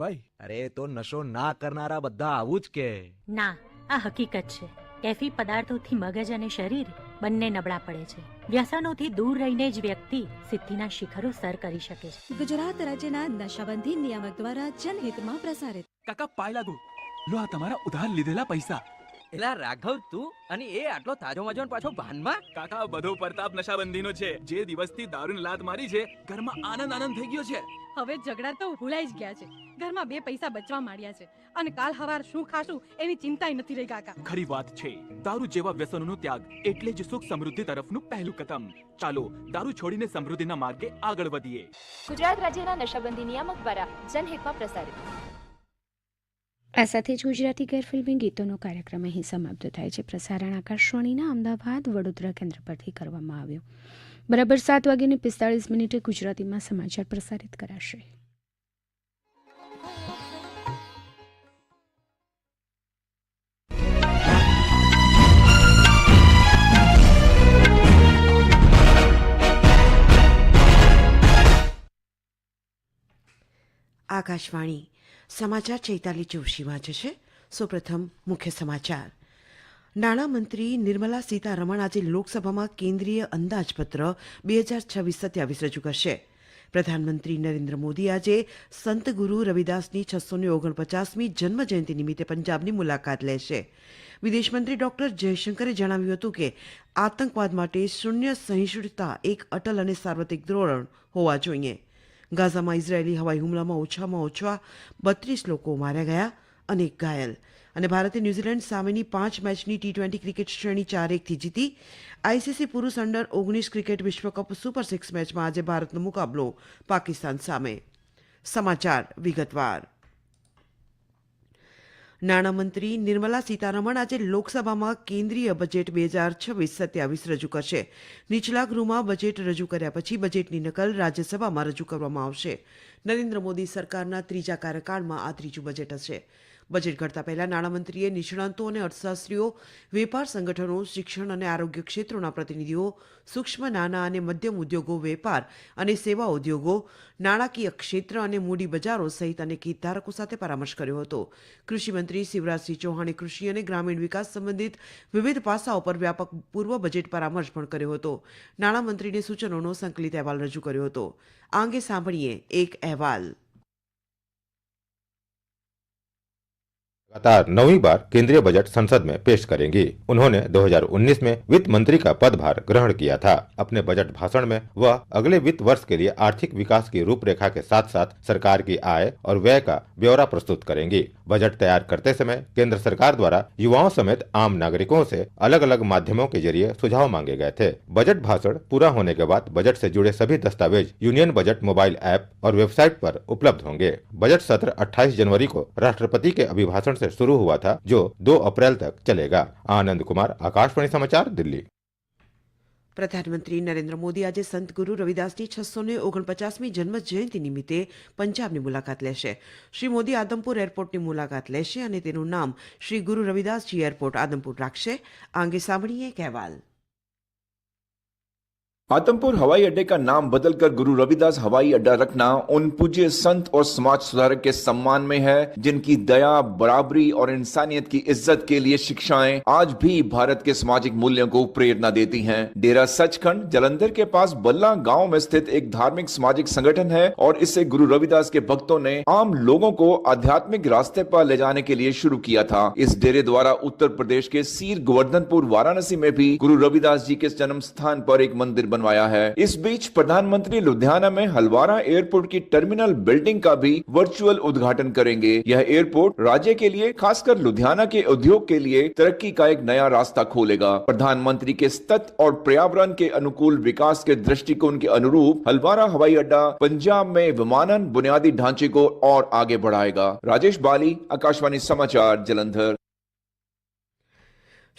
ભાઈ અરે તો નશો ના કરનારા બધા આવું જ કે. ના આ હકીકત છે. કેફી પદાર્થોથી મગજ અને શરીર બંને નબળા પડે છે. વ્યસનોથી દૂર રહીને જ વ્યક્તિ સિદ્ધિના શિખરો સર કરી શકે છે. ગુજરાત રાજ્યના નશાબંધી નિયામક દ્વારા જનહિતમાં પ્રસારિત. કાકા પાય લાગુ. લો આ તમારા ઉધાર લીધેલા પૈસા. એલા રાઘવ તું અને એ આટલો તાજો મજો પાછો ભાનમાં? કાકા બધો પ્રતાપ નશાબંધીનો છે. જે દિવસથી દારૂની લાત મારી છે ઘરમાં આનંદ આનંદ થઈ ગયો છે. હવે ઝઘડા તો ભૂલાઈ જ ગયા છે. ઘરમાં બે પૈસા બચવા માંડ્યા છે. અને કાલ હવાર શું ખાશું એની ચિંતાય નથી રહી કાકા. ખરી વાત છે. દારૂ જેવા વ્યસનોનો ત્યાગ એટલે જ સુખ સમૃદ્ધિ તરફનું પહેલું કદમ. ચાલો દારૂ છોડીને સમૃદ્ધિના માર્ગે આગળ વધીએ. ગુજરાત રાજ્યના નશાબંધી નિયામક દ્વારા જનહિતમાં પ્રસારિત. આ સાથે જ ગુજરાતી ગેરફિલ્મી ગીતોનો કાર્યક્રમ અહીં સમાપ્ત થાય છે. પ્રસારણ આકાશવાણીના અમદાવાદ, વડોદરા કેન્દ્ર પરથી કરવામાં આવ્યો. બરાબર સાત વાગ્યાને પિસ્તાળીસ મિનિટે ગુજરાતીમાં સમાચાર પ્રસારિત કરાશે. આકાશવાણી સમાચાર ચૈતાલી જોશી. વાંચે છે સૌપ્રથમ મુખ્ય સમાચાર. નાણામંત્રી નિર્મલા સીતારમણ આજે લોકસભામાં કેન્દ્રીય અંદાજપત્ર બે હજાર છવ્વીસ સત્યાવીસ રજૂ કરશે. પ્રધાનમંત્રી નરેન્દ્ર મોદી આજે સંત ગુરુ રવિદાસની છસો ને ઓગણપચાસમી જન્મજયંતિ નિમિત્તે પંજાબની મુલાકાત લેશે. વિદેશમંત્રી ડોક્ટર જયશંકરે જણાવ્યું હતું કે, આતંકવાદ માટે શૂન્ય સહિષ્ણુતા એક અટલ અને સાર્વત્રિક ધોરણ હોવા જોઈએ. ગાઝામાં ઇઝરાયેલી હવાઈ હુમલામાં ઓછામાં ઓછા બત્રીસ લોકો માર્યા ગયા અને ઘાયલ. અને ભારતે ન્યૂઝીલેન્ડ સામેની પાંચ મેચની ટી ટ્વેન્ટી ક્રિકેટ શ્રેણી ચાર એકથી જીતી. આઈસીસી પુરુષ અંડર ઓગણીસ ક્રિકેટ વિશ્વકપ સુપર સિક્સ મેચમાં આજે ભારતનો મુકાબલો પાકિસ્તાન સામે. સમાચાર વિગતવાર. નાણામંત્રી નિર્મલા સીતારમણ આજે લોકસભામાં કેન્દ્રીય બજેટ બે હજાર છવ્વીસ સત્યાવીસ રજૂ કરશે. નીચલા ગૃહમાં બજેટ રજૂ કર્યા પછી બજેટની નકલ રાજ્યસભામાં રજૂ કરવામાં આવશે. નરેન્દ્ર મોદી સરકારના ત્રીજા કાર્યકાળમાં આ ત્રીજું બજેટ હશે. બજેટ ઘડતા પહેલા નાણામંત્રીએ નિષ્ણાંતો અને અર્થશાસ્ત્રીઓ, વેપાર સંગઠનો, શિક્ષણ અને આરોગ્ય ક્ષેત્રોના પ્રતિનિધિઓ, સૂક્ષ્મ નાના અને મધ્યમ ઉદ્યોગો, વેપાર અને સેવા ઉદ્યોગો, નાણાકીય ક્ષેત્ર અને મૂડી બજારો સહિત અનેક હિતધારકો સાથે પરામર્શ કર્યો હતો. કૃષિમંત્રી શિવરાજસિંહ ચૌહાણે કૃષિ અને ગ્રામીણ વિકાસ સંબંધિત વિવિધ પાસાઓ પર વ્યાપક પૂર્વ બજેટ પરામર્શ પણ કર્યો હતો. નાણામંત્રીને સૂચનોનો સંકલિત અહેવાલ રજૂ કર્યો હતો. આ અંગે સાંભળીએ એક અહેવાલ. लगातार नौवीं बार केंद्रीय बजट संसद में पेश करेंगी। उन्होंने 2019 में वित्त मंत्री का पदभार ग्रहण किया था। अपने बजट भाषण में वह अगले वित्त वर्ष के लिए आर्थिक विकास की रूपरेखा के साथ साथ सरकार की आय और व्यय का ब्यौरा प्रस्तुत करेंगी। बजट तैयार करते समय केंद्र सरकार द्वारा युवाओं समेत आम नागरिकों से अलग अलग माध्यमों के ज़रिए सुझाव मांगे गए थे। बजट भाषण पूरा होने के बाद बजट से जुड़े सभी दस्तावेज़ यूनियन बजट मोबाइल ऐप और वेबसाइट पर उपलब्ध होंगे। बजट सत्र 28 जनवरी को राष्ट्रपति के अभिभाषण से शुरू हुआ था जो 2 अप्रैल तक चलेगा आनंद कुमार आकाशवाणी समाचार दिल्ली પ્રધાનમંત્રી નરેન્દ્ર મોદી આજે સંત ગુરુ રવિદાસની છસો ને ઓગણપચાસમી જન્મ જયંતિ નિમિત્તે પંજાબની મુલાકાત લેશે શ્રી મોદી આદમપુર એરપોર્ટની મુલાકાત લેશે અને તેનું નામ શ્રી ગુરુ રવિદાસજી એરપોર્ટ આદમપુર રાખશે આ અંગે સાંભળીએ એક અહેવાલ आदमपुर हवाई अड्डे का नाम बदलकर गुरु रविदास हवाई अड्डा रखना उन पूज्य संत और समाज सुधारक के सम्मान में है, जिनकी दया, बराबरी और इंसानियत की इज़्ज़त के लिए शिक्षाएँ आज भी भारत के सामाजिक मूल्यों को प्रेरणा देती हैं। डेरा सचखंड, जलंधर के पास बल्ला गाँव में स्थित एक धार्मिक सामाजिक संगठन है और इसे गुरु रविदास के भक्तों ने आम लोगों को आध्यात्मिक रास्ते पर ले जाने के लिए शुरू किया था इस डेरे द्वारा उत्तर प्रदेश के सीर गोवर्धनपुर वाराणसी में भी गुरु रविदास जी के जन्म स्थान पर एक मंदिर बनवाया है। इस बीच प्रधानमंत्री लुधियाना में हलवारा एयरपोर्ट की टर्मिनल बिल्डिंग का भी वर्चुअल उद्घाटन करेंगे। यह एयरपोर्ट राज्य के लिए, खासकर लुधियाना के उद्योग के लिए, तरक्की का एक नया रास्ता खोलेगा। प्रधानमंत्री के सतत और पर्यावरण के अनुकूल विकास के दृष्टिकोण के अनुरूप हलवारा हवाई अड्डा, पंजाब में विमानन बुनियादी ढांचे को और आगे बढ़ाएगा। राजेश बाली, आकाशवाणी समाचार, जलंधर।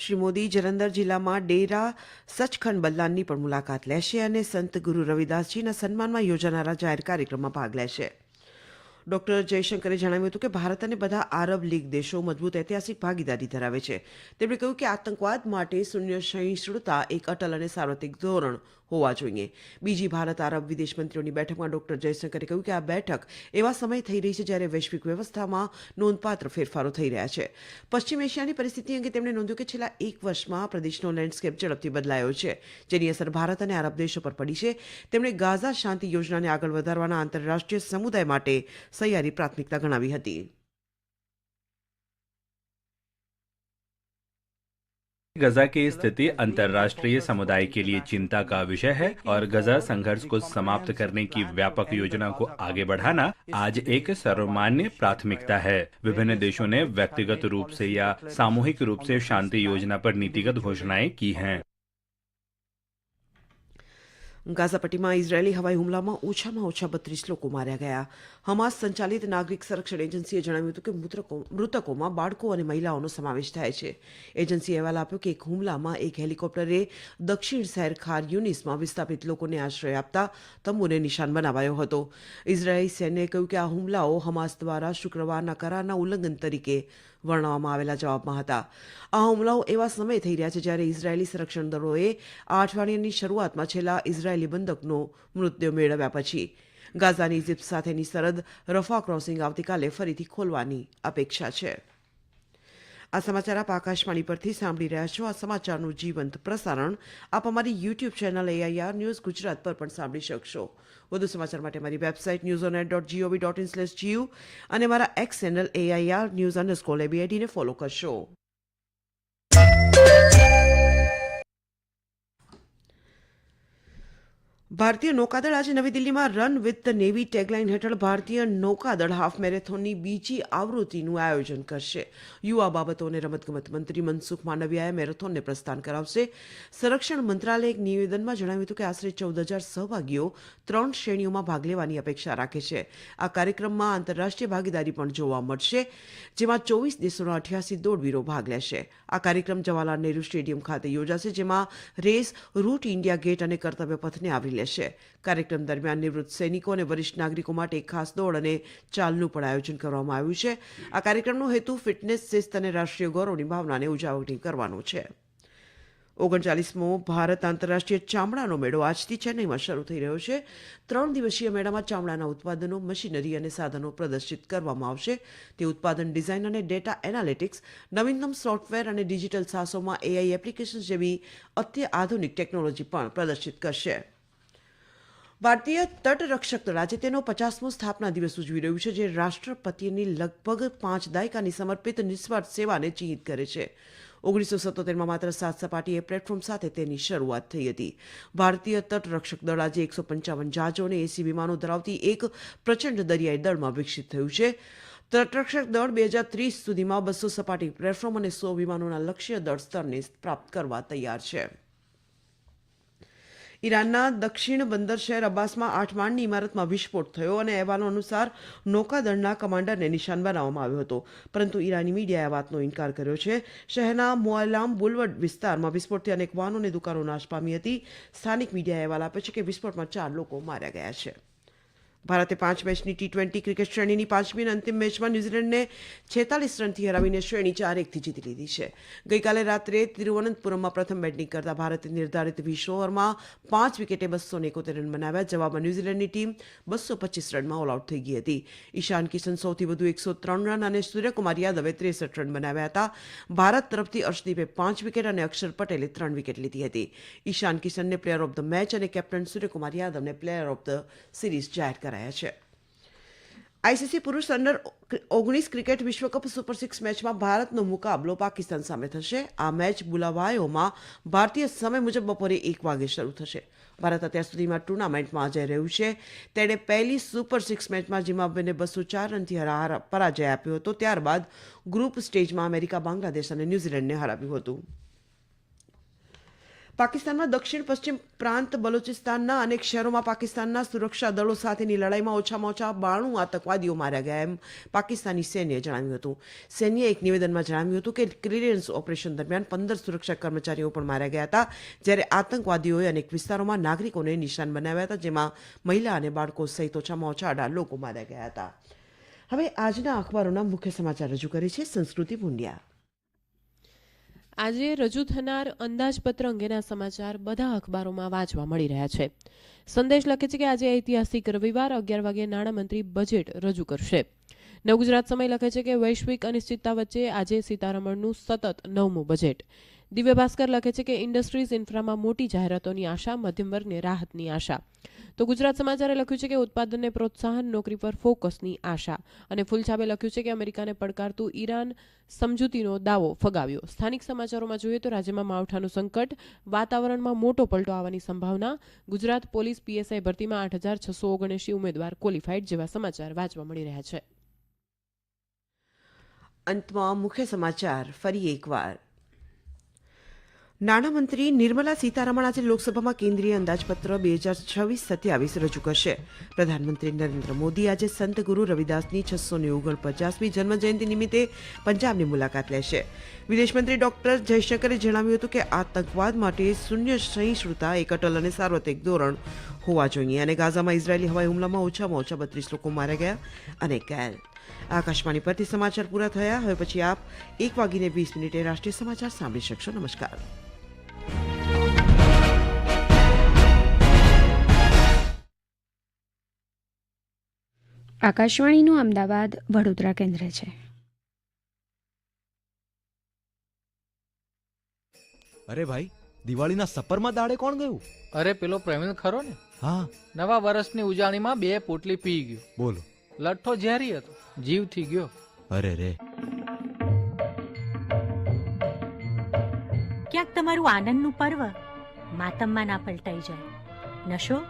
શ્રી મોદી જલંધર જિલ્લામાં ડેરા સચખંડ બલ્લાનની પણ મુલાકાત લેશે અને સંત ગુરુ રવિદાસજીના સન્માનમાં યોજાનારા જાહેર કાર્યક્રમમાં ભાગ લેશે. ડોક્ટર જયશંકરે જણાવ્યું હતું કે ભારત અને બધા આરબ લીગ દેશો મજબૂત ઐતિહાસિક ભાગીદારી ધરાવે છે. તેમણે કહ્યું કે આતંકવાદ માટે શૂન્ય સહિષ્ણુતા એક અટલ અને સાર્વત્રિક ધોરણ હોવા જોઈએ. બીજી ભારત આરબ વિદેશ મંત્રીઓની બેઠકમાં ડોક્ટર જયશંકરે કહ્યું કે આ બેઠક એવા સમય થઈ રહી છે જ્યારે વૈશ્વિક વ્યવસ્થામાં નોંધપાત્ર ફેરફારો થઈ રહ્યા છે. પશ્ચિમ એશિયાની પરિસ્થિતિ અંગે તેમણે નોંધ્યું કે છેલ્લા એક વર્ષમાં પ્રદેશનો લેન્ડસ્કેપ ઝડપથી બદલાયો છે, જેની અસર ભારત અને આરબ દેશો પર પડી છે. તેમણે ગાઝા શાંતિ યોજનાને આગળ વધારવાના આંતરરાષ્ટ્રીય સમુદાય માટે સહિયારી પ્રાથમિકતા ગણાવી હતી गजा की स्थिति अंतर्राष्ट्रीय समुदाय के लिए चिंता का विषय है और गजा संघर्ष को समाप्त करने की व्यापक योजना को आगे बढ़ाना आज एक सर्वमान्य प्राथमिकता है विभिन्न देशों ने व्यक्तिगत रूप से या सामूहिक रूप से शांति योजना पर नीतिगत घोषणाएं की हैं ગાઝા પટ્ટીમાં ઇઝરાયેલી હવાઈ હુમલામાં ઓછામાં ઓછા બત્રીસ લોકો માર્યા ગયા. હમાસ સંચાલિત નાગરિક સંરક્ષણ એજન્સીએ જણાવ્યું હતું કે મૃતકો મૃતકોમાં બાળકો અને મહિલાઓનો સમાવેશ થાય છે. એજન્સીએ અહેવાલ આપ્યો કે એક હુમલામાં એક હેલિકોપ્ટરે દક્ષિણ શહેર ખાર યુનિસમાં વિસ્થાપિત લોકોને આશ્રય આપતા તંબુને નિશાન બનાવાયો હતો. ઇઝરાયેલી સૈન્યએ કહ્યું કે આ હુમલાઓ હમાસ દ્વારા શુક્રવારના કરારના ઉલ્લંઘન તરીકે વર્ણવવામાં આવેલા જવાબમાં હતા. આ હુમલાઓ એવા સમયે થઈ રહ્યા છે જ્યારે ઇઝરાયેલી સંરક્ષણ દળોએ આ અઠવાડિયાની શરૂઆતમાં છેલ્લા ઇઝરાયેલી બંદકનો મૃતદેહ મેળવ્યા પછી ગાઝાની ઇજિપ્ત સાથેની સરહદ રફા ક્રોસિંગ આવતીકાલે ફરીથી ખોલવાની અપેક્ષા છે. આ સમાચાર આપ આકાશવાણી પરથી સાંભળી રહ્યા છો. આ સમાચારનું જીવંત પ્રસારણ આપ અમારી YouTube channel AIR news Gujarat પર પણ સાંભળી શકશો. વધુ સમાચાર માટે મારી website news on dot gov dot in slash GU અને મારા X channel AIR news underscore એબીઆઈડીને follow કરશો. ભારતીય નૌકાદળ આજે નવી દિલ્હીમાં રન વિથ નેવી ટેગલાઇન હેઠળ ભારતીય નૌકાદળ હાફ મેરેથોનની બીજી આવૃત્તિનું આયોજન કરશે. યુવા બાબતો અને રમતગમત મંત્રી મનસુખ માંડવિયાએ મેરેથોનને પ્રસ્થાન કરાવશે. સંરક્ષણ મંત્રાલયે એક નિવેદનમાં જણાવ્યું હતું કે આશરે ચૌદ હજાર સહભાગીઓ ત્રણ શ્રેણીઓમાં ભાગ લેવાની અપેક્ષા રાખે છે. આ કાર્યક્રમમાં આંતરરાષ્ટ્રીય ભાગીદારી પણ જોવા મળશે, જેમાં ચોવીસ દેશોના અઠ્યાસી દોડવીરો ભાગ લેશે. આ કાર્યક્રમ જવાહરલાલ નહેરુ સ્ટેડિયમ ખાતે યોજાશે, જેમાં રેસ, રૂટ ઇન્ડિયા ગેટ અને કર્તવ્ય પથને આવરી લેશે. કાર્યક્રમ દરમિયાન નિવૃત્ત સૈનિકો અને વરિષ્ઠ નાગરિકો માટે એક ખાસ દોડ અને ચાલનું પણ આયોજન કરવામાં આવ્યું છે. આ કાર્યક્રમનો હેતુ ફિટનેસ, શિસ્ત અને રાષ્ટ્રીય ગૌરવની ભાવનાને ઉજાગરી કરવાનો છે. ઓગણચાલીસમો ભારત આંતરરાષ્ટ્રીય ચામડાનો મેળો આજથી ચેન્નઈમાં શરૂ થઈ રહ્યો છે. ત્રણ દિવસીય મેળામાં ચામડાના ઉત્પાદનો, મશીનરી અને સાધનો પ્રદર્શિત કરવામાં આવશે. તે ઉત્પાદન ડિઝાઇન અને ડેટા એનાલિટિક્સ, નવીનતમ સોફ્ટવેર અને ડિજિટલ સાહસોમાં એઆઈ એપ્લિકેશન જેવી અત્યાધુનિક ટેકનોલોજી પણ પ્રદર્શિત કરશે. ભારતીય તટરક્ષક દળ આજે તેનો પચાસમો સ્થાપના દિવસ ઉજવી રહ્યું છે, જે રાષ્ટ્રપતિની લગભગ પાંચ દાયકાની સમર્પિત નિસ્વાર્થ સેવાને ચિહ્નિત કરે છે. ઓગણીસો સત્તોતેરમાં માત્ર સાત સપાટીએ પ્લેટફોર્મ સાથે તેની શરૂઆત થઈ હતી. ભારતીય તટરક્ષક દળ આજે એકસો પંચાવન જહાજો અને એસી વિમાનો ધરાવતી એક પ્રચંડ દરિયાઈ દળમાં વિકસિત થયું છે. તટરક્ષક દળ બે હજાર ત્રીસ સુધીમાં બસો સપાટી પ્લેટફોર્મ અને સો વિમાનોના લક્ષ્ય દળ સ્તરને પ્રાપ્ત કરવા તૈયાર છે. ઈરાનના દક્ષિણ બંદર શહેર અબ્બાસમાં આઠ માળની ઇમારતમાં વિસ્ફોટ થયો અને અહેવાલો અનુસાર નૌકાદળના કમાન્ડરને નિશાન બનાવવામાં આવ્યો હતો. પરંતુ ઈરાની મીડિયાએ આ વાતનો ઇનકાર કર્યો છે. શહેરના મોઅલામ બુલવર્ડ વિસ્તારમાં વિસ્ફોટથી અનેક વાહનો અને દુકાનો નાશ પામી હતી. સ્થાનિક મીડિયાએ અહેવાલ આપે છે કે વિસ્ફોટમાં ચાર લોકો માર્યા ગયા છે. ભારતે પાંચ મેચની ટી ટ્વેન્ટી ક્રિકેટ શ્રેણીની પાંચમી અને અંતિમ મેચમાં ન્યૂઝીલેન્ડને છેતાલીસ રનથી હરાવીને શ્રેણી ચાર એકથી જીતી લીધી છે. ગઈકાલે રાત્રે તિરુવનંતપુરમમાં પ્રથમ બેટિંગ કરતા ભારતે નિર્ધારિત વીસ ઓવરમાં પાંચ વિકેટે બસો એકોતેર રન બનાવ્યા, જવાબમાં ન્યૂઝીલેન્ડની ટીમ બસો પચીસ રનમાં ઓલ આઉટ થઈ ગઈ હતી. ઈશાન કિશન સૌથી વધુ એકસો ત્રણ રન અને સૂર્યકુમાર યાદવે ત્રેસઠ રન બનાવ્યા હતા. ભારત તરફથી અર્શદીપે પાંચ વિકેટ અને અક્ષર પટેલે ત્રણ વિકેટ લીધી હતી. ઈશાન કિશનને પ્લેયર ઓફ ધ મેચ અને કેપ્ટન સૂર્યકુમાર યાદવને પ્લેયર ઓફ ધ સિરીઝ જાહેર કરાયા છે આઈસીસી પુરુષ અંડર ઓગણીસ ક્રિકેટ વિશ્વકપ સુપર સિક્સ મેચમાં ભારતનો મુકાબલો પાકિસ્તાન સામે થશે આ મેચ બુલાવાયોમાં ભારતીય સમય મુજબ બપોરે એક વાગે શરૂ થશે ભારત અત્યાર સુધીમાં ટુર્નામેન્ટમાં અજય રહ્યું છે તેણે પહેલી સુપર સિક્સ મેચમાં જિમ્બાબ્વેને બસો ચાર રનથી પરાજય આપ્યો હતો। ત્યારબાદ ગ્રુપ સ્ટેજમાં અમેરિકા, બાંગ્લાદેશ અને ન્યૂઝીલેન્ડને હરાવ્યું હતું। પાકિસ્તાનમાં દક્ષિણ પશ્ચિમ પ્રાંત બલુચિસ્તાનના અનેક શહેરોમાં પાકિસ્તાનના સુરક્ષા દળો સાથેની લડાઈમાં ઓછામાં ઓછા બાણું આતંકવાદીઓ માર્યા ગયા એમ પાકિસ્તાની સૈન્યએ જણાવ્યું હતું. સૈન્યએ એક નિવેદનમાં જણાવ્યું હતું કે ક્લિયરન્સ ઓપરેશન દરમિયાન પંદર સુરક્ષા કર્મચારીઓ પણ માર્યા ગયા હતા, જ્યારે આતંકવાદીઓએ અનેક વિસ્તારોમાં નાગરિકોને નિશાન બનાવ્યા હતા, જેમાં મહિલા અને બાળકો સહિત ઓછામાં ઓછા અઢાર લોકો માર્યા ગયા હતા. હવે આજના અખબારોના મુખ્ય સમાચાર રજૂ કરે છે સંસ્કૃતિ પુંડ્યા. આજે રજૂ થનાર અંદાજપત્ર અંગેના સમાચાર બધા અખબારોમાં વાંચવા મળી રહ્યા છે. સંદેશ લખે છે કે આજે ઐતિહાસિક રવિવાર અગિયાર વાગે નાણામંત્રી બજેટ રજૂ કરશે. નવગુજરાત સમય લખે છે કે વૈશ્વિક અનિશ્ચિતતા વચ્ચે આજે સીતારમણનું સતત નવમું બજેટ. દિવ્ય ભાસ્કર લખે છે કે ઇન્ડસ્ટ્રીઝ ઇન્ફ્રામાં મોટી જાહેરાતોની આશા, મધ્યમ વર્ગને રાહતની આશા. તો ગુજરાત સમાચારે લખ્યું છે કે ઉત્પાદનને પ્રોત્સાહન, નોકરી પર ફોકસની આશા. અને ફુલછાબે લખ્યું છે કે અમેરિકાને પડકારતું ઈરાન સમજૂતીનો દાવો ફગાવ્યો. સ્થાનિક સમાચારોમાં જોઈએ તો રાજ્યમાં માવઠાનું સંકટ, વાતાવરણમાં મોટો પલટો આવવાની સંભાવના. ગુજરાત પોલીસ પીએસઆઈ ભરતીમાં આઠ હજાર છસો ઓગણએંશી ઉમેદવાર ક્વોલિફાઈડ જેવા સમાચાર વાંચવા મળી રહ્યા છે. અંતમાં મુખ્ય સમાચાર, ફરી એકવાર. નાણામંત્રી નિર્મલા સીતારમણ આજે લોકસભામાં કેન્દ્રીય અંદાજપત્ર બે હજાર છવ્વીસ સત્યાવીસ રજૂ કરશે. પ્રધાનમંત્રી નરેન્દ્ર મોદી આજે સંત ગુરુ રવિદાસની છસો ને ઓગણપચાસમી જન્મજયંતિ નિમિત્તે પંજાબની મુલાકાત લેશે. વિદેશમંત્રી ડોક્ટર જયશંકરે જણાવ્યું હતું કે આતંકવાદ માટે શૂન્ય સહિષ્ણુતા એક અટલ અને સાર્વત્રિક ધોરણ હોવા જોઈએ અને ગાઝામાં ઇઝરાયેલી હવાઈ હુમલામાં ઓછામાં ઓછા બત્રીસ લોકો માર્યા ગયા અને ઘાયલ. આકાશવાણી પરથી સમાચાર પૂરા થયા. હવે પછી આપ એક વાગીને વીસ મિનિટે રાષ્ટ્રીય સમાચાર સાંભળી શકશો. નમસ્કાર. આકાશવાણીનું અમદાવાદ વડોદરા કેન્દ્ર છે. અરે ભાઈ દિવાળીના સપરમાં દાડે કોણ ગયું? અરે પેલો પ્રવીણ ખરો ને? હા. નવા વર્ષની ઉજાણીમાં બે પોટલી પી ગયો. બોલો. લઠ્ઠો ઝેરી હતો. જીવ થઈ ગયો. અરે રે. ક્યાંક તમારું આનંદનું પર્વ માતમમાં ના પલટાઈ જાય. નશો?